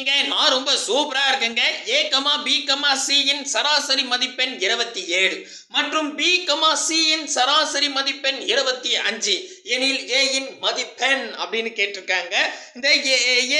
இருக்கீங்க? நான் ரொம்ப சூப்பரா இருக்கேங்க. A comma B comma C இன் சராசரி மதிப்பெண் இருபத்தி ஏழு. மற்றும் பி கமா சி இன் சராசரி மதிப்பெண் இருபத்தி அஞ்சு. எனில் ஏயின் மதிப்பெண் அப்படின்னு கேட்டிருக்காங்க. இந்த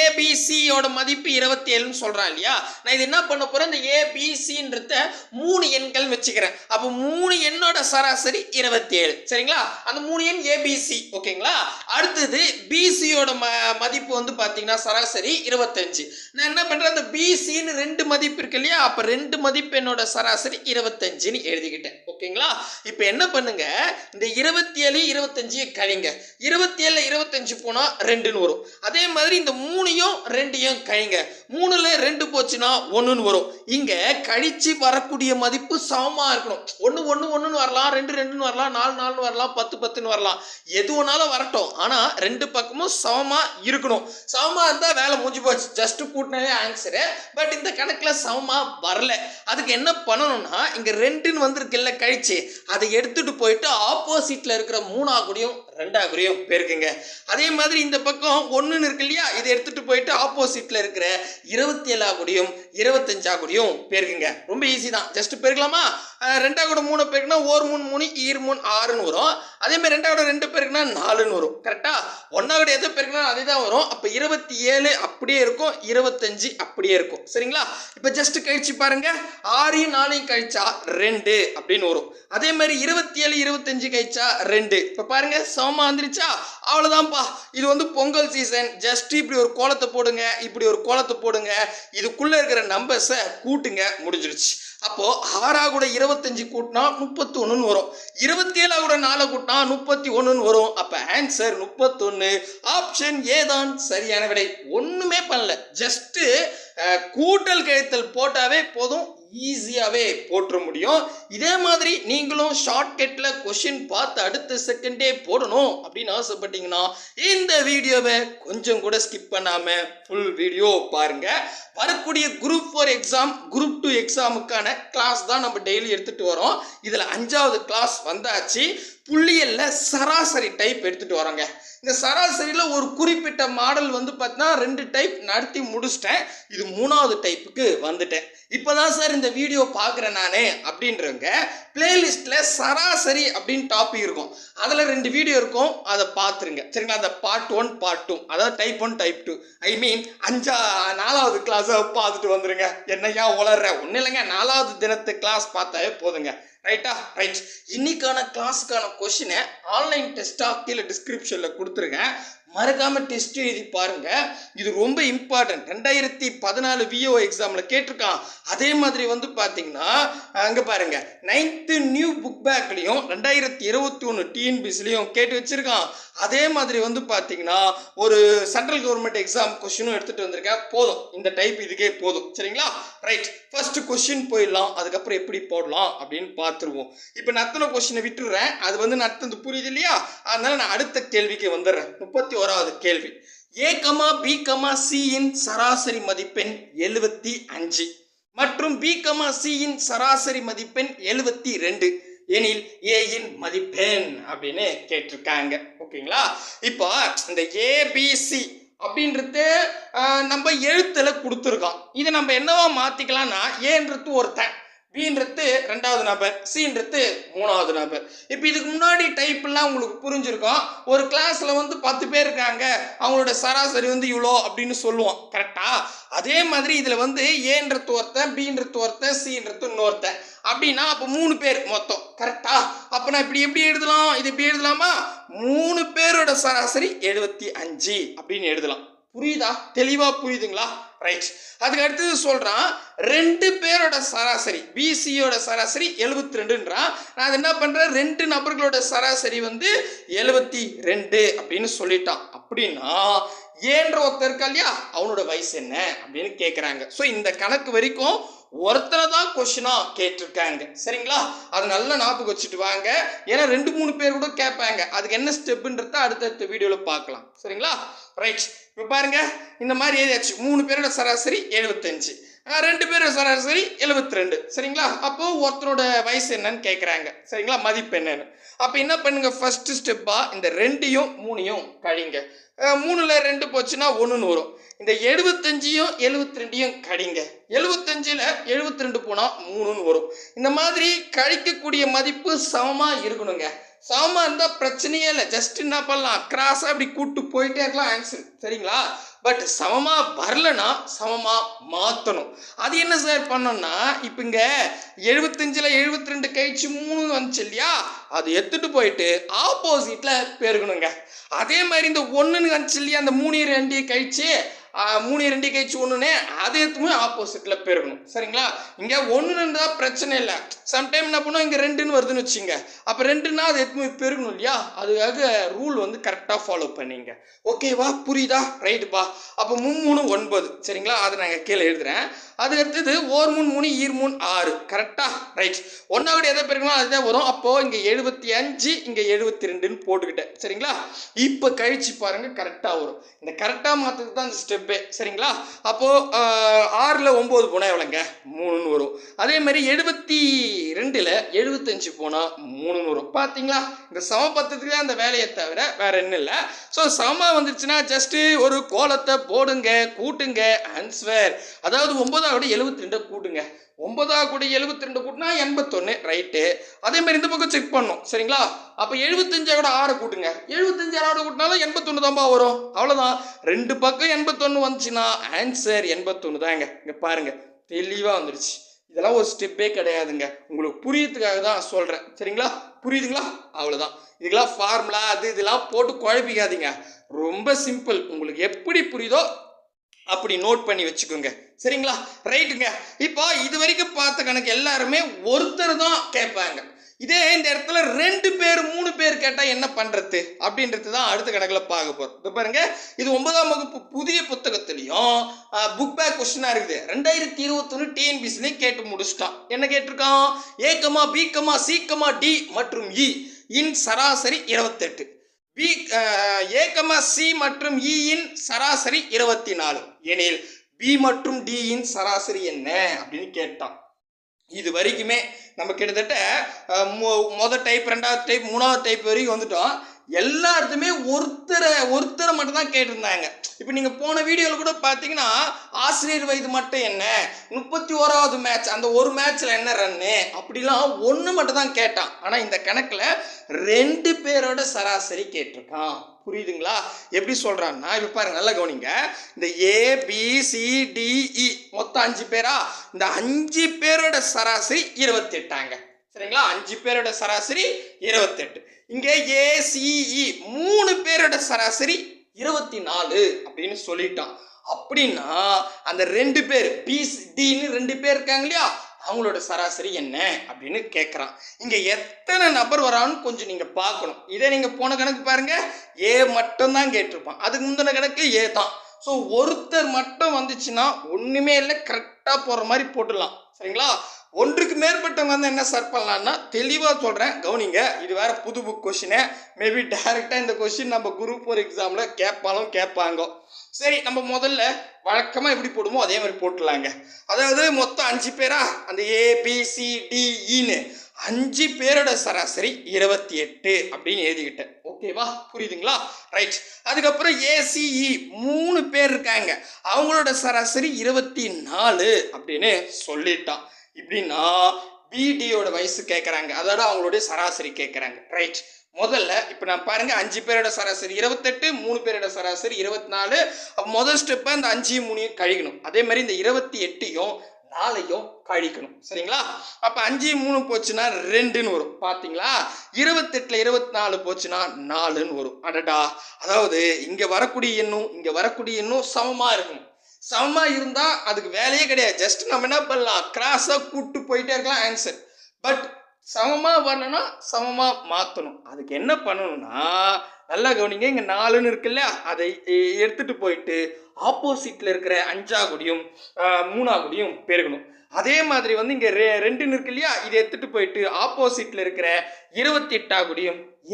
ஏபிசியோட மதிப்பு இருபத்தி ஏழுன்னு சொல்கிறான் இல்லையா? நான் இது என்ன பண்ண போகிறேன் இந்த ஏபிசின்றத மூணு எண்கள் வச்சுக்கிறேன். அப்போ மூணு எண்ணோட சராசரி இருபத்தி ஏழு சரிங்களா? அந்த மூணு எண் ஏபிசி ஓகேங்களா? அடுத்தது பிசியோட ம மதிப்பு வந்து பார்த்தீங்கன்னா சராசரி இருபத்தஞ்சு. நான் என்ன பண்ணுறேன் அந்த பிசின்னு ரெண்டு மதிப்பு இருக்கு இல்லையா? அப்போ ரெண்டு மதிப்பு என்னோட சராசரி இருபத்தஞ்சுன்னு எழுதிக்கிட்டேன். ஓகேங்களா? இப்போ என்ன பண்ணுங்க? இந்த இருபத்தி ஏழு இருபத்தஞ்சு கழிங்க. இருபத்தி ஏழு இருபத்தஞ்சு போனால் ரெண்டுன்னு வரும் அதே மாதிரி இந்த மூணையும் ரெண்டையும் கழிங்க மூணுல ரெண்டு போச்சுன்னா ஒன்றுன்னு வரும். இங்கே கழிச்சு வரக்கூடிய மதிப்பு சமமாக இருக்கணும். ஒன்று ஒன்று ஒன்றுன்னு வரலாம் ரெண்டு ரெண்டுன்னு வரலாம் நாலு நாலுன்னு வரலாம் பத்து பத்துன்னு வரலாம். எது ஒன்றாலும் வரட்டும். ஆனால் ரெண்டு பக்கமும் சமமாக இருக்கணும். சமமாக இருந்தால் வேலை முடிஞ்சு போச்சு. ஜஸ்ட் கூட்டினாலே ஆன்சரு பட் இந்த கணக்கில் சமமாக வரல. அதுக்கு என்ன பண்ணணும்னா இங்கே ரெண்டுன்னு வந்திருக்குல்ல கழிச்சு அதை எடுத்துட்டு போயிட்டு ஆப்போசிட்டில் இருக்கிற மூணா கூடயும் ரெண்டா கூடயும் போயிருக்குங்க அதே மாதிரி இந்த பக்கம் ஒன்றுன்னு இருக்கு இல்லையா? இதை எடுத்துட்டு போயிட்டு ஆப்போசிட்டில் இருக்கிற இருபத்தி ஏழா கூடயும் இருபத்தஞ்சா கூடயும் பெருக்குங்க ரொம்ப ஈஸி தான். ஜஸ்ட் பெருக்கலாமா ரெண்டா கூட மூணு பேருக்குன்னா ஓர் மூணு மூணு ஈர் மூணு ஆறுன்னு வரும். அதே மாதிரி ரெண்டா கூட ரெண்டு பேருக்குன்னா நாலுன்னு வரும். கரெக்டாக ஒன்னா கூட எது பெருக்குனா அதே தான் வரும். அப்போ இருபத்தி ஏழு அப்படியே இருக்கும் இருபத்தஞ்சு அப்படியே இருக்கும். சரிங்களா? இப்போ ஜஸ்ட் கழிச்சு பாருங்க. ஆறையும் நாலையும் கழிச்சா ரெண்டு அப்படின்னு வரும். அதே மாதிரி இருபத்தி ஏழு இருபத்தஞ்சு கழிச்சா ரெண்டு. இப்போ பாருங்க சமமாக வந்துருச்சா? அவ்வளோதான்ப்பா இது வந்து பொங்கல் சீசன் ஜஸ்ட் இப்படி ஒரு கோலத்தை போடுங்க இப்படி ஒரு கோலத்தை போடுங்க. இதுக்குள்ளே இருக்கிற நம்பர்ஸை கூட்டுங்க முடிஞ்சிருச்சு. அப்போ ஆறா கூட இருபத்தஞ்சு கூட்டினா முப்பத்தி ஒன்றுன்னு வரும். இருபத்தி ஏழா கூட நாலு கூட்டினா முப்பத்தி ஒன்றுன்னு வரும். அப்போ ஆன்சர் முப்பத்தொன்று ஆப்ஷன் ஏதான் சரியான விடை. ஒன்றுமே பண்ணல. ஜஸ்ட்டு கூட்டல் கழித்தல் போட்டாவே போதும். ஈஸியாகவே போட்டுற முடியும். இதே மாதிரி நீங்களும் ஷார்ட்கட்டில் கொஷின் பார்த்து அடுத்த செகண்டே போடணும் அப்படின்னு ஆசைப்பட்டீங்கன்னா இந்த வீடியோவை கொஞ்சம் கூட ஸ்கிப் பண்ணாமல் ஃபுல் வீடியோ பாருங்கள் வரக்கூடிய group four exam group two எக்ஸாமுக்கான class தான் நம்ம டெய்லி எடுத்துகிட்டு வரோம். இதில் அஞ்சாவது கிளாஸ் வந்தாச்சு. புள்ளியல்ல சராசரி டைப் எடுத்துகிட்டு வரோங்க. இந்த சராசரியில் ஒரு குறிப்பிட்ட மாடல் வந்து பார்த்தீங்கன்னா ரெண்டு டைப் நடத்தி முடிச்சிட்டேன். இது மூணாவது டைப்புக்கு வந்துட்டேன். இப்போ தான் சார் இந்த வீடியோ பார்க்குறேன் நானே அப்படின்றவங்க பிளேலிஸ்ட்டில் சராசரி அப்படின்னு டாபிக் இருக்கும். அதில் ரெண்டு வீடியோ இருக்கும் அதை பார்த்துருங்க. சரிங்களா? அந்த பார்ட் ஒன் பார்ட் டூ அதாவது type one type two I mean அஞ்சா நாலாவது கிளாஸை பார்த்துட்டு வந்துருங்க. என்னையா உளர்ற? ஒன்றும் இல்லைங்க. நாலாவது தினத்து கிளாஸ் பார்த்தாவே போதுங்க. ரைட்டா ரைட் இன்னைக்கான கிளாஸுக்கான கொஷினை ஆன்லைன் டெஸ்ட்டாக கீழே டிஸ்கிரிப்ஷனில் கொடுத்துருங்க. மறக்காம டெஸ்ட் எழுதி பாருங்க. இது ரொம்ப இம்பார்ட்டன்ட் ரெண்டாயிரத்தி பதினாலு விஓ எக்ஸாமில் கேட்டிருக்கான். அதே மாதிரி வந்து பார்த்தீங்கன்னா அங்கே பாருங்க. நைன்த்து நியூ புக் பேக்லேயும் ரெண்டாயிரத்தி இருபத்தி ஒன்று டிஎன்பிசிலையும் கேட்டு வச்சிருக்கான். அதே மாதிரி வந்து பார்த்தீங்கன்னா ஒரு சென்ட்ரல் கவர்மெண்ட் எக்ஸாம் கொஷினும் எடுத்துகிட்டு வந்திருக்கேன் போதும். இந்த டைப் இதுக்கே போதும். சரிங்களா? ரைட் ஃபர்ஸ்ட் கொஷின் போயிடலாம். அதுக்கப்புறம் எப்படி போடலாம் அப்படின்னு பார்த்துருவோம் இப்போ நத்தன கொஷினை விட்டுடுறேன் அது வந்து நத்தது புரியுது இல்லையா? அதனால நான் அடுத்த கேள்விக்கு வந்துடுறேன். முப்பத்தி ஓராவது கேள்வி. ஏ கமா பி கமா சியின் சராசரி மதிப்பெண் எழுபத்தி அஞ்சு. மற்றும் பி கமா சியின் சராசரி மதிப்பெண் எழுபத்தி ரெண்டு. எனில் ஏயின் மதிப்பெண் அப்படின்னு கேட்டிருக்காங்க. ஓகேங்களா? இப்போ இந்த ஏபிசி அப்படின்றது நம்ம எழுத்துல கொடுத்துருக்கோம் இதை நம்ம என்னவா மாத்திக்கலாம்னா ஏன்றது ஒருத்தன். பின்றது ரெண்டாவது நபர் சின்றது மூணாவது நபர். இப்போ இதுக்கு முன்னாடி டைப்லாம் உங்களுக்கு புரிஞ்சிருக்கும். ஒரு கிளாஸில் வந்து பத்து பேர் இருக்காங்க. அவங்களோட சராசரி வந்து இவ்வளோ அப்படின்னு சொல்லுவோம். கரெக்டாக அதே மாதிரி இதில் வந்து ஏன்றது ஒருத்தன் பீன்றது ஒருத்தன் சீன்றது இன்னொருத்தன். அப்படின்னா அப்போ மூணு பேர் மொத்தம். கரெக்டா அப்போ நான் இப்படி எப்படி எழுதலாம்? இது இப்படி எழுதலாமா? மூணு பேரோட சராசரி எழுபத்தி அஞ்சு அப்படின்னு எழுதலாம். புரியுதா? தெளிவாக புரியுதுங்களா? ரைட் அதுக்கு அடுத்தது சொல்கிறான் ரெண்டு பேரோட சராசரி பிசியோட சராசரி எழுபத்தி ரெண்டுன்றான் நான் அது என்ன பண்ணுறேன் ரெண்டு நபர்களோட சராசரி வந்து எழுபத்தி ரெண்டு அப்படின்னு சொல்லிட்டான். அப்படின்னா ஏன்ற ஒருத்தர் இருக்கா இல்லையா? அவனோட வயசு என்ன? அப்படின்னு கேட்குறாங்க ஸோ இந்த கணக்கு வரைக்கும் ஒருத்தனை தான் கொஷினாக கேட்டிருக்காங்க. சரிங்களா? அது நல்லா ஞாபகம் வச்சுட்டு வாங்க. ஏன்னா ரெண்டு மூணு பேர் கூட கேட்பாங்க. அதுக்கு என்ன ஸ்டெப்புன்றத அடுத்தடுத்த வீடியோவில் பார்க்கலாம். சரிங்களா? ரைட் இப்போ பாருங்க. இந்த மாதிரி எழுதியாச்சு மூணு பேரோட சராசரி எழுபத்தஞ்சு ரெண்டு பேரும் சராசரி எழுபத்தி ரெண்டு சரிங்களா? அப்போ ஒருத்தரோட வயசு என்னன்னு கேட்குறாங்க சரிங்களா? மதிப்பு என்னன்னு. அப்போ என்ன பண்ணுங்க? ஃபர்ஸ்ட் ஸ்டெப்பாக இந்த ரெண்டையும் மூணையும் கழிங்க. மூணில் மூணுல ரெண்டு போச்சுன்னா ஒன்றுன்னு வரும். இந்த எழுபத்தஞ்சையும் எழுபத்தி ரெண்டையும் கடிங்க எழுபத்தஞ்சில் எழுபத்தி ரெண்டு போனால் மூணுன்னு வரும். இந்த மாதிரி கழிக்கக்கூடிய மதிப்பு சமமாக இருக்கணுங்க. சமமாக இருந்தால் பிரச்சனையே இல்லை. ஜஸ்ட் என்ன பண்ணலாம்? கிராஸாக இப்படி கூப்பிட்டு போயிட்டே இருக்கலாம். ஆன்சர் சரிங்களா? பட் சமமாக வரலனா சமமாக மாற்றணும் அது என்ன சார் பண்ணோம்னா இப்போ இங்கே எழுபத்தஞ்சில் எழுபத்தி ரெண்டு கழிச்சு மூணு வந்துச்சு இல்லையா? அது எடுத்துகிட்டு போயிட்டு ஆப்போசிட்டில் பெருகணுங்க. அதே மாதிரி இந்த ஒன்றுன்னு வந்துச்சு இல்லையா? அந்த மூணு ரெண்டையும் கழிச்சு மூணு ரெண்டு கழிச்சு ஒன்றுனே அது எதுவுமே ஆப்போசிட்டில் பெருகணும். சரிங்களா? இங்கே ஒன்று இருந்தால் பிரச்சனை இல்லை. சம்டைம் என்ன பண்ணுவோம் இங்கே ரெண்டுன்னு வருதுன்னு வச்சுங்க அப்போ ரெண்டுன்னா அது எதுவுமே பெருகணும் இல்லையா? அதுக்காக ரூல் வந்து கரெக்டாக ஃபாலோ பண்ணிங்க. ஓகேவா புரியுதா? ரைட்டுப்பா அப்போ மூணு ஒன்பது. சரிங்களா? அதை நாங்கள் கீழே எழுதுறேன். அது அடுத்தது ஓர் மூணு மூணு ஈர் மூணு ஆறு. கரெக்டாக ரைட் ஒன்றா எதை பெருக்கணும்? அதுதான் வரும். அப்போது இங்கே எழுபத்தி அஞ்சு இங்கே எழுபத்தி ரெண்டுன்னு போட்டுக்கிட்டேன். சரிங்களா? இப்போ கழிச்சு பாருங்கள் கரெக்டாக வரும். இந்த கரெக்டாக மாற்றுறது தான் இந்த ஸ்டெப்பே சரிங்களா? அப்போது ஆறில் ஒம்பது போனால் எவ்வளோங்க? மூணுன்னு வரும். அதே மாதிரி எழுபத்தி ரெண்டில் எழுபத்தஞ்சு போனால் மூணுன்னு வரும். பார்த்தீங்களா இந்த சமபத்தத்துக்கு தான் அந்த வேலையை தவிர வேற என்ன இல்லை. ஸோ சம வந்துச்சுன்னா ஜஸ்ட்டு ஒரு கோலத்தை போடுங்க கூட்டுங்க ஆன்ஸ்வர் அதாவது ஒன்பதாவது எழுபத்தி ரெண்டை கூட்டுங்க. ஒன்பதாக கூட எழுபத்தி ரெண்டு கூட்டினா எண்பத்தொன்று ரைட்டு அதே மாதிரி இந்த பக்கம் செக் பண்ணோம் சரிங்களா? அப்போ எழுபத்தஞ்சா கூட ஆறு கூட்டுங்க. எழுபத்தஞ்சு ஆறு கூட்டினாலும் எண்பத்தொன்று தான்ப்பா வரும். அவ்வளோதான் ரெண்டு பக்கம் எண்பத்தொன்று வந்துச்சுன்னா ஆன்சர் எண்பத்தொன்று தாங்க. இங்கே பாருங்க தெளிவாக வந்துடுச்சு இதெல்லாம் ஒரு ஸ்டெப்பே கிடையாதுங்க. உங்களுக்கு புரியறதுக்காக தான் சொல்கிறேன் சரிங்களா? புரியுதுங்களா? அவ்வளோதான் இதுக்கெல்லாம் ஃபார்முலா அது இதெல்லாம் போட்டு குழப்பிக்காதீங்க. ரொம்ப சிம்பிள் உங்களுக்கு எப்படி புரியுதோ அப்படி நோட் பண்ணி வச்சுக்கோங்க. சரிங்களா? ரைட்டுங்க இப்போ இது வரைக்கும் பார்த்த கணக்கு எல்லாருமே ஒருத்தர் தான் கேட்பாங்க. இதே இந்த இடத்துல ரெண்டு பேர் மூணு பேர் கேட்டால் என்ன பண்ணுறது அப்படின்றது தான் அடுத்த கணக்கில் பார்க்க போகிறோம் இப்போ பாருங்க இது ஒன்பதாம் வகுப்பு புதிய புத்தகத்துலேயும் புக் பேக் கொஸ்டினாக இருக்குது. ரெண்டாயிரத்தி இருபத்தொன்று டிஎன்பிசிலையும் கேட்டு முடிச்சிட்டான். என்ன கேட்டிருக்கான்? ஏக்கமா பிகமா சிக்கமா டி மற்றும் இ இன் சராசரி இருபத்தெட்டு. பி ஏகமா சி மற்றும் இ இன் சராசரி இருபத்தி நாலு எனில் பி மற்றும் டி இன் சராசரி என்ன? அப்படின்னு கேட்டான். இது வரைக்குமே நம்ம கிட்டத்தட்ட மொ- மொத டைப் ரெண்டாவது டைப் மூணாவது டைப் வரைக்கும் வந்துட்டோம். எல்லாத்துமே ஒருத்தரை ஒருத்தரை மட்டும் தான் கேட்டிருந்தாங்க. இப்போ நீங்கள் போன வீடியோவில் கூட பார்த்தீங்கன்னா ஆசிரியர் வயது மட்டும் என்ன? முப்பத்தி ஓராவது மேட்ச் அந்த ஒரு மேட்ச்சில் என்ன ரன்னு அப்படிலாம் ஒன்று மட்டும் தான் கேட்டான். ஆனால் இந்த கணக்கில் ரெண்டு பேரோட சராசரி கேட்டிருக்கான். புரியுதுங்களா? எப்படி சொல்கிறான்னா இப்போ பாருங்க நல்லா கவனிங்க. இந்த ஏ பி சி மொத்தம் அஞ்சு பேரா? இந்த அஞ்சு பேரோட சராசரி இருபத்தெட்டாங்க. சரிங்களா? அஞ்சு பேரோட சராசரி இருபத்தெட்டு. இங்கே ஏசிஇ மூணு பேரோட சராசரி இருபத்தி நாலு அப்படின்னு சொல்லிட்டான். அப்படின்னா அந்த ரெண்டு பேர் பிடின்னு ரெண்டு பேர் இருக்காங்க இல்லையா? அவங்களோட சராசரி என்ன அப்படின்னு கேட்குறான் இங்கே எத்தனை நபர் வரான்னு கொஞ்சம் நீங்கள் பார்க்கணும். இதே நீங்கள் போன கணக்கு பாருங்கள் ஏ மட்டும்தான் கேட்டிருப்பான். அதுக்கு முந்தின கணக்கு ஏ தான். ஸோ ஒருத்தர் மட்டும் வந்துச்சுன்னா ஒன்றுமே இல்லை கரெக்டாக போகிற மாதிரி போட்டுடலாம். சரிங்களா? ஒன்றுக்கு மேற்பட்டவங்க வந்து என்ன சார் பண்ணலாம்னா தெளிவாக சொல்கிறேன் கவனிங்க இது வேறு புது புக் கொஷினு மேபி டைரெக்டாக இந்த கொஷின் நம்ம குரூப் ஃபோர் எக்ஸாமில் கேட்பாலும் கேட்பாங்க. சரி நம்ம முதல்ல வழக்கமாக எப்படி போடுமோ அதே மாதிரி போட்டுடலாங்க அதாவது மொத்தம் அஞ்சு பேரா? அந்த ஏபிசிடிஇன்னு e அஞ்சு பேரோட சராசரி இருபத்தி எட்டு அப்படின்னு எழுதிக்கிட்டேன். ஓகேவா புரியுதுங்களா? ரைட் அதுக்கப்புறம் ஏசிஇ e மூணு பேர் இருக்காங்க. அவங்களோட சராசரி இருபத்தி நாலு அப்படின்னு சொல்லிட்டான். இப்படின்னா பிடியோட வயசு கேட்குறாங்க அதோட அவங்களுடைய சராசரி கேட்குறாங்க ரைட் முதல்ல இப்போ நான் பாருங்கள் அஞ்சு பேரோட சராசரி இருபத்தெட்டு மூணு பேரோட சராசரி இருபத்தி நாலு அப்போ முதல் ஸ்டெப்பை அந்த அஞ்சையும் மூணையும் கழிக்கணும். அதே மாதிரி இந்த இருபத்தி எட்டையும் நாலையும் கழிக்கணும். சரிங்களா? அப்போ அஞ்சு மூணு போச்சுன்னா ரெண்டுன்னு வரும். பார்த்தீங்களா இருபத்தெட்டில் இருபத்தி நாலு போச்சுன்னா நாலுன்னு வரும். அடடா! அதாவது இங்கே வரக்கூடிய எண்ணும் இங்கே வரக்கூடிய எண்ணும் சமமாக இருக்கணும் சமமாக இருந்தால் அதுக்கு வேலையே கிடையாது. ஜஸ்ட் நம்ம என்ன பண்ணலாம்? கிராஸாக கூப்பிட்டு போயிட்டே இருக்கலாம் ஆன்சர் பட் சமமாக வரணும்னா சமமாக மாற்றணும் அதுக்கு என்ன பண்ணணும்னா நல்லா கவனிங்க இங்கே நாலுன்னு இருக்கு இல்லையா அதை எடுத்துகிட்டு எடுத்துட்டு போயிட்டு ஆப்போசிட்டில் இருக்கிற அஞ்சா குடியும் மூணா குடியும் பெருகணும். அதே மாதிரி வந்து இங்கே ரெ ரெண்டுன்னு இருக்கு இல்லையா இதை எடுத்துட்டு போயிட்டு ஆப்போசிட்டில் இருக்கிற இருபத்தி எட்டா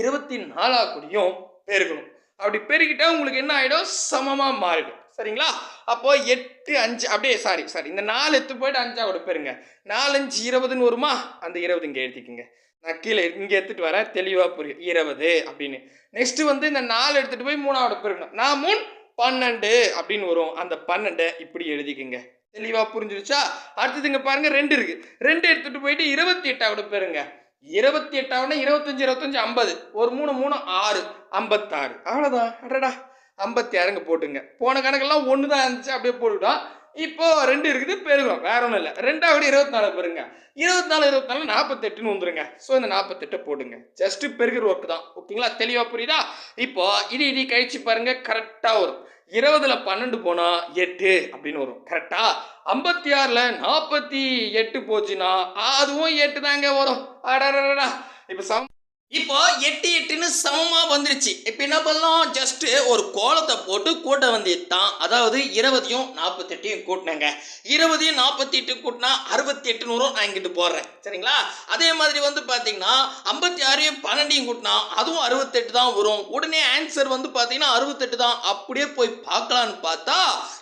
இருபத்தி நாலாகுடியும் பெருகணும். அப்படி பெருகிட்டா உங்களுக்கு என்ன ஆகிடும் சமமாக மாறிடும். சரிங்களா? அப்போ எட்டு அஞ்சு அப்படியே சாரி சாரி இந்த நாலு எடுத்து போயிட்டு அஞ்சா பெருங்க. நாலஞ்சு இருபதுன்னு வருமா? அந்த இருபது இங்கே எழுதிக்கங்க. நான் கீழே இங்கே எடுத்துட்டு வரேன். தெளிவாக புரியும் இருபது அப்படின்னு. நெக்ஸ்ட் வந்து இந்த நாலு எடுத்துட்டு போய் மூணாவது பெருகணும் நான் மூணு பன்னெண்டு அப்படின்னு வரும். அந்த பன்னெண்டை இப்படி எழுதிக்கோங்க. தெளிவாக புரிஞ்சிருச்சா? அடுத்தது இங்கே பாருங்க ரெண்டு இருக்கு. ரெண்டு எடுத்துட்டு போயிட்டு இருபத்தி எட்டாவோட பேருங்க. இருபத்தி எட்டாவோட இருபத்தஞ்சி இருபத்தஞ்சி ஐம்பது. ஒரு மூணு மூணு ஆறு ஐம்பத்தாறு. அவ்வளோதான் அடடா. ஐம்பத்தி ஆறுங்க போட்டுங்க. போன கணக்கெல்லாம் ஒன்று தான் இருந்துச்சு அப்படியே போட்டுக்கிட்டோம். இப்போ ரெண்டு இருக்குது பெருகும். வேற ஒன்றும் இல்லை. ரெண்டாவது இருபத்தி நாலு பெருங்க இருபத்தி நாலு இருபத்தி நாலு நாற்பத்தெட்டுன்னு வந்துருங்க. ஸோ இந்த நாற்பத்தெட்டை போடுங்க. ஜஸ்ட் பெருகிற ஒர்க் தான். ஓகேங்களா? தெளிவாக புரியுதா? இப்போ இது இது கழிச்சு பாருங்க கரெக்டாக வரும். இருபதுல பன்னெண்டு போனா எட்டு அப்படின்னு வரும். கரெக்டா ஐம்பத்தி ஆறுல நாற்பத்தி எட்டு போச்சுன்னா அதுவும் எட்டு தாங்க வரும். அடடா இப்போ சம் இப்போ எட்டு எட்டுன்னு சமமா வந்துருச்சு. இப்போ என்ன பண்ணலாம்? ஜஸ்ட் ஒரு கோலத்தை போட்டு கூட்ட வேண்டியது தான் அதாவது இருபதையும் நாற்பத்தெட்டையும் கூட்டினேங்க. இருபதையும் நாற்பத்தி எட்டு கூட்டினா அறுபத்தி எட்டு நூறும் நான் இங்கிட்டு போடுறேன். சரிங்களா? அதே மாதிரி வந்து பார்த்தீங்கன்னா ஐம்பத்தி ஆறையும் பன்னெண்டையும் கூட்டினா அதுவும் அறுபத்தெட்டு தான் வரும். உடனே ஆன்சர் வந்து பார்த்தீங்கன்னா அறுபத்தெட்டு தான். அப்படியே போய் பார்க்கலான்னு பார்த்தா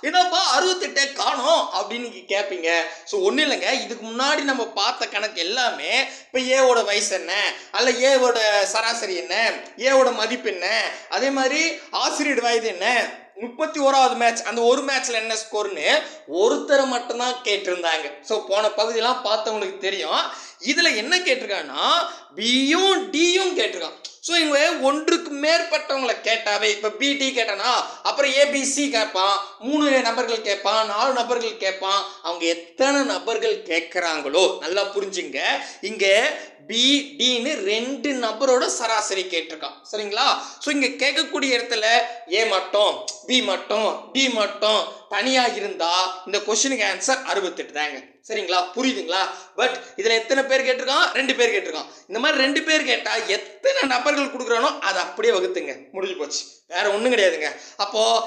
என்னப்பா அறுபத்தெட்டே காணும் அப்படின்னு நீங்க கேட்பீங்க ஸோ ஒன்றும் இல்லைங்க. இதுக்கு முன்னாடி நம்ம பார்த்த கணக்கு எல்லாமே இப்போ ஏவோட வயசு என்ன? அல்ல ஏவோட சராசரி என்ன? ஏவோட மதிப்பு என்ன? அதே மாதிரி ஆசிரியர் வயது என்ன? முப்பத்தி ஓராவது மேட்ச் அந்த ஒரு மேட்ச்ல என்ன ஸ்கோர்னு ஒருத்தரை மட்டும்தான் கேட்டிருந்தாங்க. ஸோ போன பகுதியெல்லாம் பார்த்தவங்களுக்கு தெரியும். இதுல என்ன கேட்டிருக்காங்கன்னா பியும் டியும் கேட்டிருக்கான் ஸோ இவங்க ஒன்றுக்கு மேற்பட்டவங்களை கேட்டாவே இப்போ பிடி கேட்டானா அப்புறம் ஏபிசி கேட்பான் மூணு நபர்கள் கேட்பான் நாலு நபர்கள் கேட்பான். அவங்க எத்தனை நபர்கள் கேட்குறாங்களோ நல்லா புரிஞ்சுங்க. இங்கே பிடின்னு ரெண்டு நபரோட சராசரி கேட்டிருக்கான். சரிங்களா? ஸோ இங்கே கேட்கக்கூடிய இடத்துல ஏ மட்டும் பி மட்டும் டி மட்டும் தனியாக இருந்தால் இந்த கொஸ்டினுக்கு ஆன்சர் அறுபத்தெட்டு தாங்க. சரிங்களா? புரியுதுங்களா? பட் இதில் எத்தனை பேர் கேட்டிருக்கான்? ரெண்டு பேர் கேட்டிருக்கான். இந்த மாதிரி ரெண்டு பேர் கேட்டால் எத்தனை நபர்கள் கொடுக்குறானோ அதை அப்படியே வகுத்துங்க. முடிஞ்சு போச்சு. வேற ஒன்றும் கிடையாதுங்க. அப்போது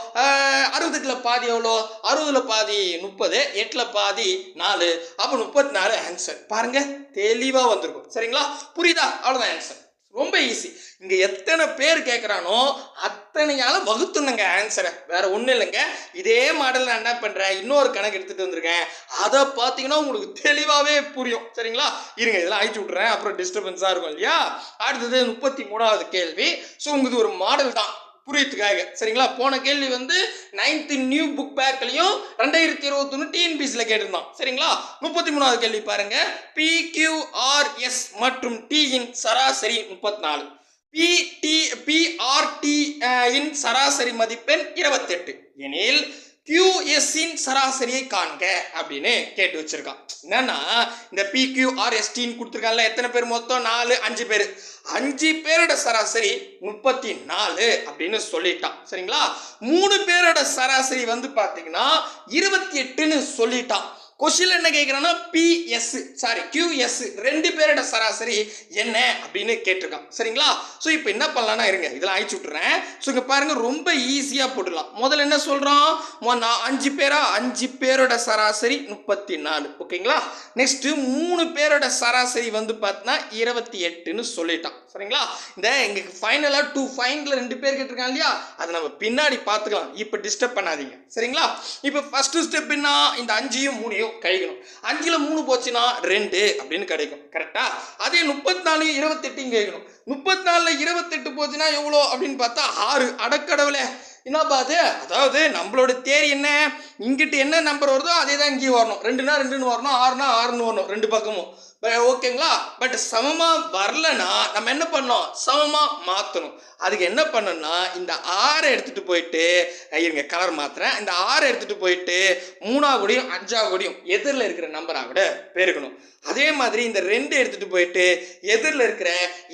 அறுபதுக்கில் பாதி எவ்வளோ? அறுபதில் பாதி முப்பது எட்டில் பாதி நாலு. அப்போ முப்பத்தி நாலு ஆன்சர் பாருங்கள் தெளிவாக வந்திருக்கும். சரிங்களா? புரியுதா? அவ்வளோதான் ஆன்சர் ரொம்ப ஈஸி இங்கே எத்தனை பேர் கேட்குறானோ அத்தனையால வகுத்துணுங்க ஆன்சரை வேற ஒன்றும் இல்லைங்க. இதே மாடல் நான் என்ன பண்ணுறேன் இன்னொரு கணக்கு எடுத்துகிட்டு வந்திருக்கேன். அதை பார்த்தீங்கன்னா உங்களுக்கு தெளிவாகவே புரியும். சரிங்களா? இருங்க இதெல்லாம் அழிச்சு விட்றேன் அப்புறம் டிஸ்டர்பன்ஸாக இருக்கும் இல்லையா? அடுத்தது முப்பத்தி மூணாவது கேள்வி. ஸோ உங்களுக்கு ஒரு மாடல் தான். புரியத்துக்காக சரிங்களா? போன கேள்வி வந்து நைன்த்து நியூ புக் பேக்லையும் ரெண்டாயிரத்தி இருபத்தொன்று டிஎன்பிசியில் கேட்டிருந்தோம் சரிங்களா? முப்பத்தி மூணாவது கேள்வி பாருங்க. பிக்யூஆர்எஸ் மற்றும் டியின் சராசரி முப்பத்தி நாலு. பிடி பிஆர்டி இன் சராசரி மதிப்பெண் இருபத்தெட்டு. எனில் QS சராசரியை காண்க அப்படின்னு கேட்டு வச்சிருக்கான். என்னன்னா இந்த பிக்யூஆர்எஸ்டின்னு கொடுத்துருக்காங்கல்ல எத்தனை பேர் மொத்தம்? நாலு அஞ்சு பேர். அஞ்சு பேரோட சராசரி முப்பத்தி நாலு அப்படின்னு சொல்லிட்டான். சரிங்களா? மூணு பேரோட சராசரி வந்து பார்த்தீங்கன்னா இருபத்தி எட்டுன்னு சொல்லிட்டான். கொஸ்டின் என்ன கேட்குறான்னா பிஎஸ் சாரி கியூஎஸ் ரெண்டு பேரோட சராசரி என்ன அப்படின்னு கேட்டிருக்கான். சரிங்களா? ஸோ இப்போ என்ன பண்ணலாம்னா இருங்க இதெல்லாம் அழிச்சு விட்டுறேன். ஸோ இங்கே பாருங்க ரொம்ப ஈஸியாக போட்டுடலாம். முதல்ல என்ன சொல்கிறோம் அஞ்சு பேரா? அஞ்சு பேரோட சராசரி முப்பத்தி நாலு ஓகேங்களா? நெக்ஸ்ட்டு மூணு பேரோட சராசரி வந்து பார்த்தீங்கன்னா இருபத்தி எட்டுன்னு சொல்லிட்டான். சரிங்களா? இந்த எங்களுக்கு ஃபைனலாக டூ ஃபைனலில் ரெண்டு பேர் கேட்டிருக்காங்க இல்லையா? அதை நம்ம பின்னாடி பார்த்துக்கலாம். இப்போ டிஸ்டர்ப் பண்ணாதீங்க. சரிங்களா? இப்போ ஃபஸ்ட்டு ஸ்டெப் என்ன? இந்த அஞ்சையும் மூணையும் கழிக்கணும் அஞ்சில் மூணு போச்சுன்னா ரெண்டு அப்படின்னு கிடைக்கும். கரெக்டா அதே முப்பத்தி நாலு இருபத்தெட்டையும் கேட்கணும் முப்பத்தி நாலில் இருபத்தெட்டு போச்சுன்னா எவ்வளோ அப்படின்னு பார்த்தா ஆறு. அடக்கடவுளே. என்னப்பா அது? அதாவது நம்மளோட தேரி என்ன? இங்கிட்டு என்ன நம்பர் வருதோ அதே தான் இங்கேயும் வரணும். ரெண்டுனா ரெண்டுன்னு வரணும் ஆறுனா ஆறுன்னு வரணும். ரெண்டு பக்கமும். ஓகேங்களா பட் சமமாக வரலனா நம்ம என்ன பண்ணோம்? சமமாக மாற்றணும் அதுக்கு என்ன பண்ணணும்னா இந்த ஆறை எடுத்துகிட்டு போயிட்டு இருங்க கலர் மாத்திரேன் இந்த ஆறை எடுத்துகிட்டு போயிட்டு மூணாவது கூடயும் அஞ்சாவது கூடயும் எதிரில் இருக்கிற நம்பராக கூட பெருக்கணும். அதே மாதிரி இந்த ரெண்டு எடுத்துகிட்டு போயிட்டு எதிரில் இருக்கிற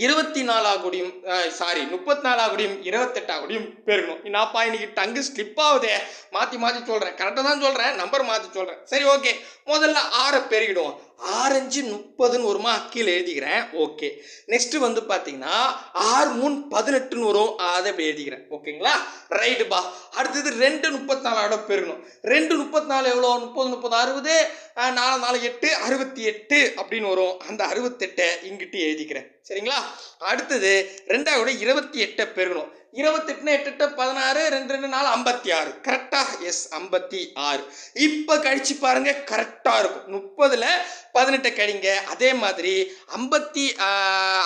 இருபத்தி நாலாவது கூடியும் சாரி முப்பத்தி நாலாவது கூடியும் இருபத்தெட்டாவது கூடியும் பெருக்கணும் நான்ப்பா இன்னைக்கு டங்கு ஸ்லிப் ஆகுதே. மாற்றி மாற்றி சொல்கிறேன் கரெக்டாக தான் சொல்கிறேன் நம்பர் மாற்றி சொல்கிறேன் சரி ஓகே முதல்ல ஆறை பெருகிடுவோம் ஆரஞ்சு முப்பதுன்னு வருமா? கீழே எழுதிக்கிறேன். ஓகே நெக்ஸ்ட் வந்து பார்த்தீங்கன்னா ஆறு மூணு பதினெட்டுன்னு வரும். அதை இப்படி எழுதிக்கிறேன். ஓகேங்களா ரைட்டுப்பா அடுத்தது ரெண்டு முப்பத்தினாலோட பெருகணும். ரெண்டு முப்பத்தி நாலு எவ்வளோ? முப்பது முப்பது அறுபது. நாலு நாலு எட்டு அறுபத்தி எட்டு அப்படின்னு வரும். அந்த அறுபத்தெட்டை இங்கிட்டு எழுதிக்கிறேன். சரிங்களா? அடுத்தது ரெண்டாவது இருபத்தி எட்டை பெருகணும். இருபத்தெட்டுனா எட்டு எட்டு பதினாறு ரெண்டு ரெண்டு நாலு ஐம்பத்தி ஆறு கரெக்டாக எஸ் ஐம்பத்தி ஆறு இப்போ கழிச்சு பாருங்க கரெக்டாக இருக்கும். முப்பதில் பதினெட்டை கழிங்க. அதே மாதிரி ஐம்பத்தி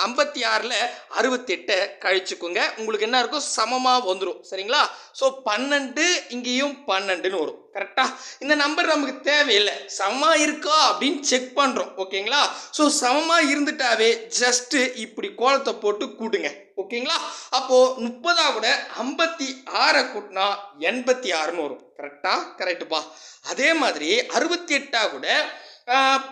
ஐம்பத்தி ஆறில் அறுபத்தெட்டை கழிச்சுக்குங்க. உங்களுக்கு என்ன இருக்கும்? சமமாக வந்துடும் சரிங்களா? ஸோ பன்னெண்டு இங்கேயும் பன்னெண்டுன்னு வரும். கரெக்டாக இந்த நம்பர் நமக்கு தேவையில்லை. சமமாக இருக்கா அப்படின்னு செக் பண்ணுறோம் ஓகேங்களா ஸோ சமமாக இருந்துட்டாவே ஜஸ்ட்டு இப்படி கோலத்தை போட்டு கூட்டுங்க. ஓகேங்களா? அப்போது முப்பதா கூட ஐம்பத்தி ஆறை கூட்டினா எண்பத்தி ஆறுன்னு வரும். கரெக்டா கரெக்டுப்பா அதே மாதிரி அறுபத்தி எட்டா கூட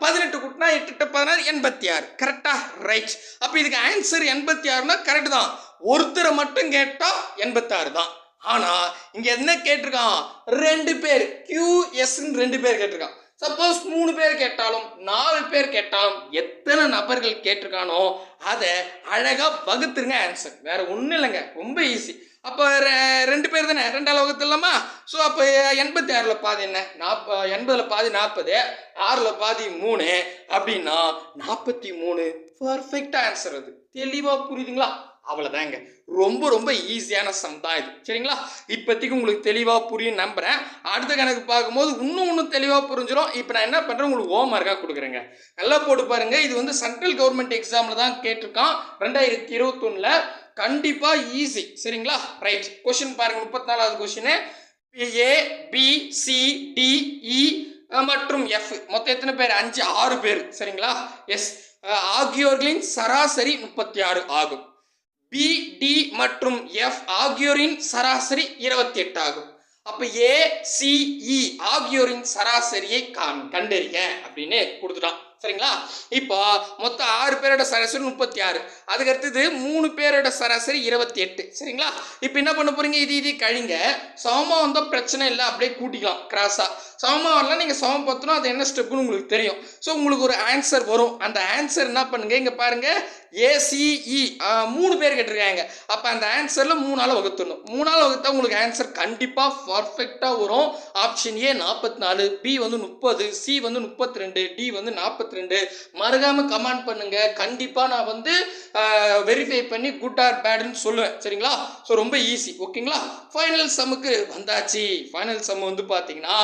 பதினெட்டு கூட்டினா எட்டு எட்டு பதினாறு எண்பத்தி ஆறு. கரெக்டா ரைட் அப்போ இதுக்கு ஆன்சர் எண்பத்தி ஆறுனா கரெக்டு தான். ஒருத்தரை மட்டும் கேட்டால் எண்பத்தாறு தான். ஆனால் இங்கே என்ன கேட்டிருக்கான்? ரெண்டு பேர். கியூஎஸ்ன்னு ரெண்டு பேர் கேட்டிருக்கான். சப்போஸ் மூணு பேர் கேட்டாலும் நாலு பேர் கேட்டாலும் எத்தனை நபர்கள் கேட்டிருக்கானோ அதை அழகாக வகுத்துருங்க ஆன்சர் வேற ஒன்றும் இல்லைங்க ரொம்ப ஈஸி அப்போ ரெண்டு பேர் தானே? ரெண்டாவது வகுத்துலாமா ஸோ அப்போ எண்பத்தி ஆறில் பாதி என்ன? நாற்ப எண்பதில் பாதி நாற்பது ஆறில் பாதி மூணு. அப்படின்னா நாற்பத்தி மூணு. பர்ஃபெக்டாக ஆன்சர் அது. தெளிவாக புரியுதுங்களா? அவ்வளோதாங்க ரொம்ப ரொம்ப ஈஸியான சம் தான் இது. சரிங்களா? இப்போதைக்கு உங்களுக்கு தெளிவாக புரியும் நம்புகிறேன் அடுத்த கணக்கு பார்க்கும்போது இன்னும் இன்னும் தெளிவாக புரிஞ்சிடும் இப்போ நான் என்ன பண்ணுறேன் உங்களுக்கு ஹோம் ஒர்க்காக கொடுக்குறேங்க. நல்லா போட்டு பாருங்கள் இது வந்து சென்ட்ரல் கவர்மெண்ட் எக்ஸாமில் தான் கேட்டிருக்கான். ரெண்டாயிரத்தி இருபத்தொன்னில். கண்டிப்பாக ஈஸி சரிங்களா? ரைட் கொஷின் பாருங்கள் முப்பத்தி நாலாவது question A B C D E e, மற்றும் எஃப் மொத்தம் எத்தனை பேர்? அஞ்சு ஆறு பேர். சரிங்களா? எஸ் ஆகியோர்களின் சராசரி முப்பத்தி ஆறு ஆகும். பி டி மற்றும் எஃப் ஆகியோரின் சராசரி இருபத்தி எட்டு ஆகும். அப்ப ஏ சிஇ e ஆகியோரின் சராசரியை காண் கண்டறிய அப்படின்னு கொடுத்துட்டான். சரிங்களா? இப்போ மொத்தம் ஆறு பேரோட சராசரி முப்பத்தி ஆறு. அதுக்கு அடுத்தது மூணு பேரோட சராசரி இருபத்தி எட்டு சரிங்களா? இப்போ என்ன பண்ண போறீங்க? இது இது கழிங்க. சமமாக வந்தால் பிரச்சனை இல்லை. அப்படியே கூட்டிக்கலாம். கிராஸாக சமமாக வரலாம் நீங்கள் சமம் பார்த்தோன்னா அது என்ன ஸ்டெப்புன்னு உங்களுக்கு தெரியும். ஸோ உங்களுக்கு ஒரு ஆன்சர் வரும். அந்த ஆன்சர் என்ன பண்ணுங்கள் இங்கே பாருங்க. ACE e. மூணு பேர் கேட்டிருக்காங்க. அப்போ அந்த ஆன்சரில் மூணால் வகுத்துடணும். மூணால் வகுத்தா உங்களுக்கு ஆன்சர் கண்டிப்பாக பர்ஃபெக்டாக வரும். ஆப்ஷன் ஏ நாற்பத்தி நாலு பி வந்து முப்பது சி வந்து முப்பத்தி ரெண்டு டி வந்து நாற்பத்தி ரெண்டு மறக்காமல் கமெண்ட் பண்ணுங்கள் கண்டிப்பாக நான் வந்து வெரிஃபை பண்ணி குட் ஆர் பேடுன்னு சொல்லுவேன். சரிங்களா? ஸோ ரொம்ப ஈஸி ஓகேங்களா ஃபைனல் சம்முக்கு வந்தாச்சு. ஃபைனல் சம் வந்து பார்த்தீங்கன்னா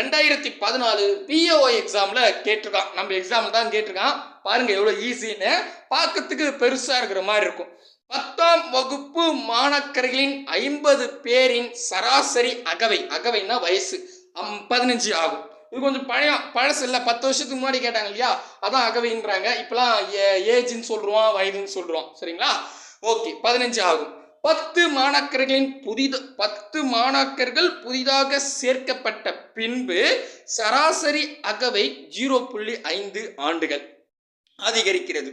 ரெண்டாயிரத்தி பதினாலு பிஓ எக்ஸாமில் கேட்டிருக்கான். நம்ம எக்ஸாமில் தான் கேட்டிருக்கான். பாருங்கள் எவ்வளோ ஈஸின்னு பார்க்கறதுக்கு பெருசாக இருக்கிற மாதிரி இருக்கும். பத்தாம் வகுப்பு மாணக்கர்களின் ஐம்பது பேரின் சராசரி அகவை. அகவைன்னா வயசு. அம் பதினஞ்சு ஆகும். இது கொஞ்சம் பழைய பழசு இல்லை பத்து வருஷத்துக்கு முன்னாடி கேட்டாங்க இல்லையா? அதான் அகவைன்றாங்க. இப்பெல்லாம் ஏஜ்னு சொல்கிறோம் வயதுன்னு சொல்கிறோம் சரிங்களா? ஓகே பதினஞ்சு ஆகும். பத்து மாணாக்கர்களின் புதித பத்து மாணாக்கர்கள் புதிதாக சேர்க்கப்பட்ட பின்பு சராசரி அகவை ஜீரோ புள்ளி ஐந்து ஆண்டுகள் அதிகரிக்கிறது.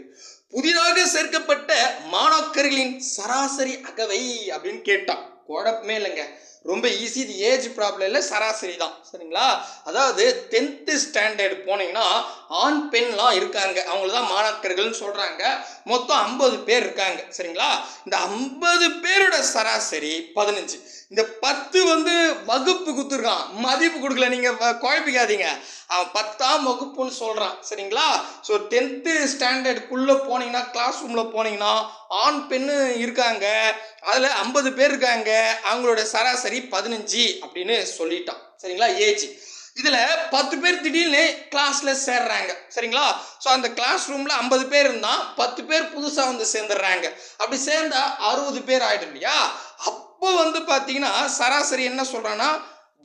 புதிதாக சேர்க்கப்பட்ட மாணாக்கர்களின் சராசரி அகவை அப்படின்னு கேட்டான் குழப்பமே இல்லைங்க. ரொம்ப ஈஸி இது ஏஜ் ப்ராப்ளம் இல்லை சராசரி தான். சரிங்களா? அதாவது டென்த்து ஸ்டாண்டர்ட் போனீங்கன்னா ஆண் பெண்லாம் இருக்காங்க. அவங்கள தான் மாணாக்கர்கள்னு சொல்கிறாங்க மொத்தம் ஐம்பது பேர் இருக்காங்க. சரிங்களா? இந்த ஐம்பது பேரோட சராசரி பதினஞ்சு. இந்த பத்து வந்து வகுப்பு கொடுத்துருக்கான். மதிப்பு கொடுக்கல நீங்கள் குழப்பிக்காதீங்க. அவன் பத்தாம் வகுப்புன்னு சொல்கிறான் சரிங்களா? ஸோ டென்த்து ஸ்டாண்டர்டுக்குள்ளே போனீங்கன்னா கிளாஸ் ரூமில் போனீங்கன்னா ஆண் பெண்ணு இருக்காங்க. அதில் ஐம்பது பேர் இருக்காங்க. அவங்களோட சராசரி பதினஞ்சு அப்படின்னு சொல்லிட்டான். சரிங்களா? ஏஜ் இதில் பத்து பேர் திடீர்னு கிளாஸில் சேர்றாங்க. சரிங்களா? ஸோ அந்த கிளாஸ் ரூமில் ஐம்பது பேர் இருந்தால் பத்து பேர் புதுசாக வந்து சேர்ந்துடுறாங்க. அப்படி சேர்ந்தா அறுபது பேர் ஆகிடும் இல்லையா? அப்போ வந்து பார்த்தீங்கன்னா சராசரி என்ன சொல்கிறான்னா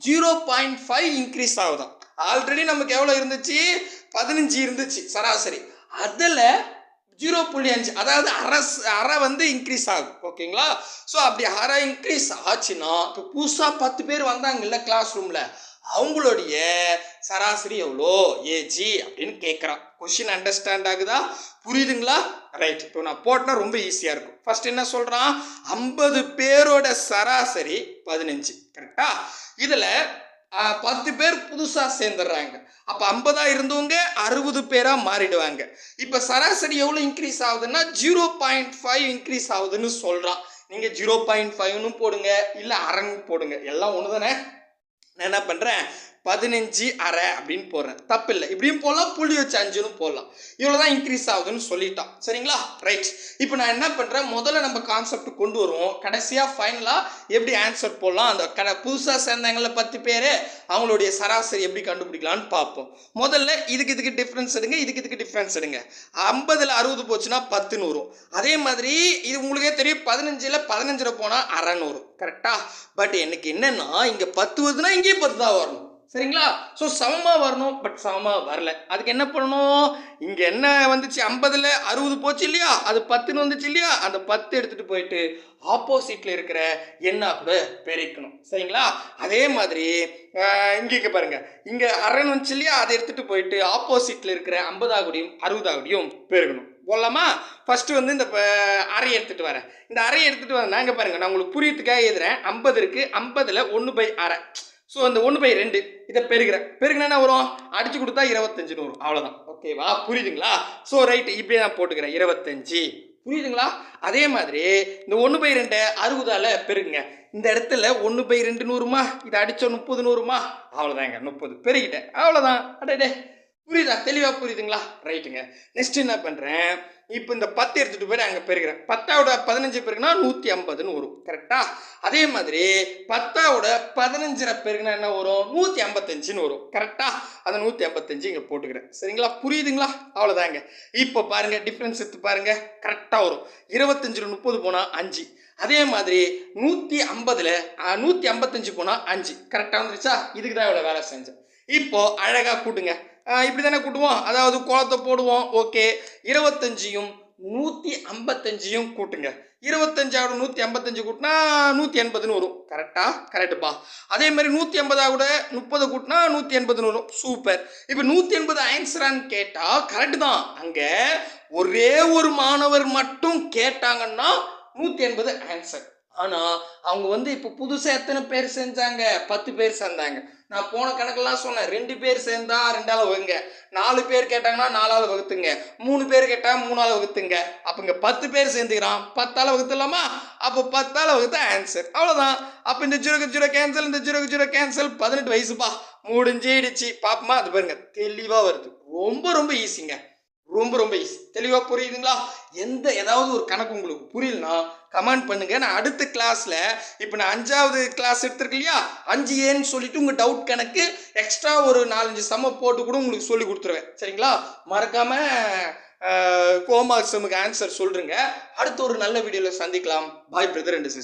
ஜீரோ பாயிண்ட் ஃபைவ் இன்க்ரீஸ் ஆகுதான். ஆல்ரெடி நமக்கு எவ்வளோ இருந்துச்சு? பதினஞ்சு இருந்துச்சு சராசரி. அதில் ஜீரோ புள்ளி அஞ்சு அதாவது அரை அரை வந்து இன்க்ரீஸ் ஆகும். ஓகேங்களா ஸோ அப்படி அரை இன்க்ரீஸ் ஆச்சுன்னா இப்போ புதுசாக பத்து பேர் வந்தாங்கல்ல கிளாஸ் ரூமில் அவங்களுடைய சராசரி எவ்வளோ? ஏஜி அப்படின்னு கேட்குறான் கொஷின் அண்டர்ஸ்டாண்ட் ஆகுதா? புரியுதுங்களா? ரைட் இப்போ நான் போட்டால் ரொம்ப ஈஸியாக இருக்கும். ஃபர்ஸ்ட் என்ன சொல்கிறான் ஐம்பது பேரோட சராசரி பதினஞ்சு. கரெக்டா இதில் பத்து பேர் புதுசாக சேர்ந்துடுறாங்க. அப்போ ஐம்பதாக இருந்தவங்க அறுபது பேராக மாறிடுவாங்க. இப்போ சராசரி எவ்வளோ இன்க்ரீஸ் ஆகுதுன்னா ஜீரோ பாயிண்ட் ஃபைவ் இன்க்ரீஸ் ஆகுதுன்னு சொல்கிறான் நீங்கள் ஜீரோ பாயிண்ட் ஃபைவ்னு போடுங்க இல்லை அரங்கு போடுங்க. எல்லாம் ஒன்று தானே நான் என்ன பண்ணுறேன் பதினஞ்சு அரை அப்படின்னு போடுறேன் தப்பு இல்லை இப்படியும் போடலாம் புள்ளி வச்சு அஞ்சுன்னு போடலாம் இவ்வளோ தான் இன்க்ரீஸ் ஆகுதுன்னு சொல்லிட்டான் சரிங்களா? ரைட் இப்போ நான் என்ன பண்ணுறேன் முதல்ல நம்ம கான்செப்ட் கொண்டு வருவோம். கடைசியாக ஃபைனலாக எப்படி ஆன்சர் போடலாம்? அந்த கடை புதுசாக சேர்ந்தவங்களை பத்து பேர் அவங்களுடைய சராசரி எப்படி கண்டுபிடிக்கலாம்னு பார்ப்போம். முதல்ல இதுக்கு இதுக்கு டிஃப்ரென்ஸ் எடுங்க இதுக்கு இதுக்கு டிஃப்ரென்ஸ் எடுங்க. ஐம்பதில் அறுபது போச்சுன்னா பத்துன்னு வரும் அதே மாதிரி இது உங்களுக்கே தெரியும் பதினஞ்சில் பதினஞ்சில் போனால் அறநூறு. கரெக்டாக பட் எனக்கு என்னென்னா இங்கே பத்து வருதுன்னா இங்கேயும் பத்து தான் வரணும். சரிங்களா? ஸோ சமமாக வரணும் பட் சமமாக வரல. அதுக்கு என்ன பண்ணணும்? இங்கே என்ன வந்துச்சு? ஐம்பதில் அறுபது போச்சு இல்லையா? அது பத்துன்னு வந்துச்சு இல்லையா? அந்த பத்து எடுத்துகிட்டு போயிட்டு ஆப்போசிட்டில் இருக்கிற எண்ணா கூட பெருக்கணும். சரிங்களா? அதே மாதிரி இங்கே பாருங்கள் இங்கே அரைன்னு வந்துச்சு இல்லையா? அதை எடுத்துகிட்டு போயிட்டு ஆப்போசிட்டில் இருக்கிற ஐம்பதாகுடியும் அறுபதாகுடியும் பெருகணும். போடலாமா? ஃபஸ்ட்டு வந்து இந்த அறை எடுத்துகிட்டு வரேன். இந்த அறையை எடுத்துகிட்டு வரேன் நாங்கள் பாருங்கள் நான் உங்களுக்கு புரியத்துக்காக எழுதுறேன். ஐம்பது இருக்குது ஐம்பதில் ஒன்று பை அரை. ஸோ அந்த ஒன்று பை ரெண்டு இதை பெருகிறேன். பெருகினா என்ன வரும்? அடிச்சு கொடுத்தா இருபத்தஞ்சு நூறு. அவ்வளோதான் ஓகேவா புரியுதுங்களா? ஸோ ரைட்டு இப்படியே நான் போட்டுக்கிறேன். இருபத்தஞ்சு. புரியுதுங்களா? அதே மாதிரி இந்த ஒன்று பை ரெண்டை அறுபதால பெருகுங்க. இந்த இடத்துல ஒன்று பை ரெண்டு நூறுமா? இதை அடிச்ச முப்பது நூறுமா? அவ்வளோதாங்க முப்பது. பெருகிட்டேன். அவ்வளோதான் அடே புரியுதா? தெளிவாக புரியுதுங்களா? ரைட்டுங்க நெக்ஸ்ட் என்ன பண்ணுறேன் இப்போ இந்த பத்து எடுத்துகிட்டு போய் அங்கே பெருகிறேன். பத்தாவோட பதினஞ்சு பெருகுனா நூற்றி ஐம்பதுன்னு வரும். கரெக்டாக அதே மாதிரி பத்தாவோட பதினஞ்சரை பெருக்குனா என்ன வரும்? நூற்றி ஐம்பத்தஞ்சுன்னு வரும். கரெக்டாக அந்த நூற்றி ஐம்பத்தஞ்சு இங்கே போட்டுக்கிறேன். சரிங்களா? புரியுதுங்களா? அவ்வளோதாங்க இப்போ பாருங்கள் டிஃப்ரென்ஸ் எடுத்து பாருங்கள் கரெக்டாக வரும். இருபத்தஞ்சில் முப்பது போனால் அஞ்சு. அதே மாதிரி நூற்றி ஐம்பதில் நூற்றி ஐம்பத்தஞ்சு போனால் அஞ்சு. கரெக்டாக வந்துருச்சா? இதுக்கு தான் இவ்வளோ வேலை செஞ்சேன். இப்போது அழகாக கூட்டுங்க. இப்படி தானே கூட்டுவோம். அதாவது குளத்தை போடுவோம். ஓகே. இருபத்தஞ்சியும் நூற்றி ஐம்பத்தஞ்சையும் கூட்டுங்க. இருபத்தஞ்சாவோட நூற்றி ஐம்பத்தஞ்சு கூட்டினா நூற்றி எண்பதுன்னு வரும் கரெக்டாக கரெக்டுப்பா அதே மாதிரி நூற்றி ஐம்பதாவோட முப்பது கூட்டினா நூற்றி எண்பதுன்னு வரும். சூப்பர் இப்போ நூற்றி எண்பது ஆன்சரான்னு கேட்டால் கரெக்டு தான். அங்கே ஒரே ஒரு மாணவர் மட்டும் கேட்டாங்கன்னா நூற்றி எண்பது ஆன்சர் ஆனால் அவங்க வந்து இப்போ புதுசாக எத்தனை பேர் செஞ்சாங்க? பத்து பேர் சேர்ந்தாங்க. நான் போன கணக்கெல்லாம் சொன்னேன். ரெண்டு பேர் சேர்ந்தா ரெண்டாவது வகுங்க. நாலு பேர் கேட்டாங்கன்னா நாலாவது வகுத்துங்க. மூணு பேர் கேட்டால் மூணாவது வகுத்துங்க. அப்போ இங்கே பத்து பேர் சேர்ந்துக்கிறான். பத்தால வகுத்துலாமா அப்போ பத்தால வகுத்த ஆன்சர் அவ்வளோதான் அப்போ இந்த ஜீரோக்கு ஜீரோ கேன்சல் இந்த ஜீரோக்கு ஜீரோ கேன்சல் பதினெட்டு வயசுப்பா. முடிஞ்சிடுச்சு. பாப்பமா அது பாருங்க. தெளிவாக வருது. ரொம்ப ரொம்ப ஈஸிங்க ரொம்ப ரொம்ப ஈஸி தெளிவாக புரியுதுங்களா? எந்த ஏதாவது ஒரு கணக்கு உங்களுக்கு புரியலன்னா கமெண்ட் பண்ணுங்க. நான் அடுத்த கிளாஸில் இப்போ நான் அஞ்சாவது கிளாஸ் எடுத்திருக்கு இல்லையா? அஞ்சு ஏன்னு சொல்லிட்டு உங்கள் டவுட் கணக்கு எக்ஸ்ட்ரா ஒரு நாலஞ்சு சம போட்டு கூட உங்களுக்கு சொல்லி கொடுத்துருவேன். சரிங்களா? மறக்காம கோமார் எக்ஸாமுக்கு ஆன்சர் சொல்றீங்க அடுத்த ஒரு நல்ல வீடியோவில் சந்திக்கலாம். பாய் பிரதர் அண்ட் சிஸ்டர்